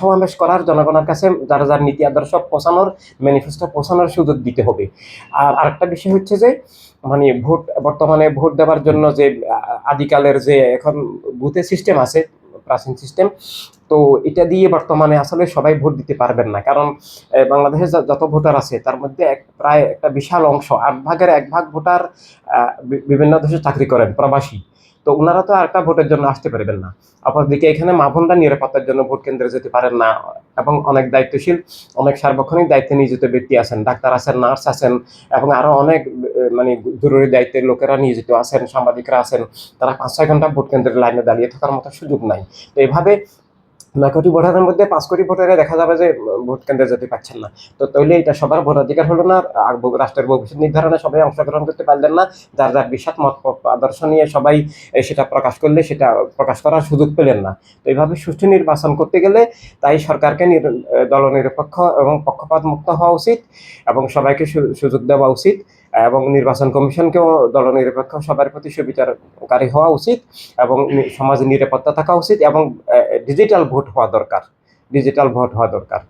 সমাবেশ করার জনগণের কাছে যারা যার নীতি আদর্শ পৌঁছানোর ম্যানিফেস্টো পৌঁছানোর সুযোগ দিতে হবে। আর আরেকটা বিষয় হচ্ছে যে মানে ভোট, বর্তমানে ভোট দেওয়ার জন্য যে আদিকালের যে এখন বুথের সিস্টেম আছে, প্রাচীন সিস্টেম তো এটা দিয়ে বর্তমানে আসলে সবাই ভোট দিতে পারবেন না। কারণ বাংলাদেশে যত ভোটার আছে, তার মধ্যে এক, প্রায় একটা বিশাল অংশ, আট ভাগের এক ভাগ ভোটার বিভিন্ন দেশে চাকরি করেন, প্রবাসী। তো ওনারা তো আরেকটা ভোটের জন্য আসতে পারবেন না। অপরদিকে এখানে মা বোনরা নিরাপত্তার জন্য ভোট কেন্দ্রে যেতে পারেন না, এবং অনেক দায়িত্বশীল, অনেক সার্বক্ষণিক দায়িত্বে নিয়োজিত ব্যক্তি আছেন, ডাক্তার আছেন, নার্স আছেন, এবং আরও অনেক মানে জরুরি দায়িত্বের লোকেরা নিয়োজিত আছেন, সাংবাদিকরা আছেন, তারা পাঁচ ছয় ঘণ্টা ভোট কেন্দ্রের লাইনে দাঁড়িয়ে থাকার মতো সুযোগ নাই। তো এভাবে নয় কোটি ভোটারের মধ্যে পাঁচ কোটি ভোটারে দেখা যাবে যে, ভোট কেন্দ্রে যেতে পারছেন না। তো তাহলে এটা সবার ভোটাধিকার হলো না, আর রাষ্ট্রের ভবিষ্যৎ নির্ধারণে সবাই অংশগ্রহণ করতে পারলেন না। যার যার বিশাল মত আদর্শ নিয়ে সবাই সেটা প্রকাশ করলে সেটা প্রকাশ করার সুযোগ পেলেন না। তো এইভাবে সুষ্ঠু নির্বাচন করতে গেলে তাই সরকারকে দলনিরপেক্ষ এবং পক্ষপাত মুক্ত হওয়া উচিত এবং সবাইকে সুযোগ দেওয়া উচিত এবং নির্বাচন কমিশনকেও দলনিরপেক্ষ সবার প্রতি সুবিচারকারী হওয়া উচিত এবং সমাজে নিরাপত্তা থাকা উচিত এবং ডিজিটাল ভোট হওয়া দরকার ডিজিটাল ভোট হওয়া দরকার।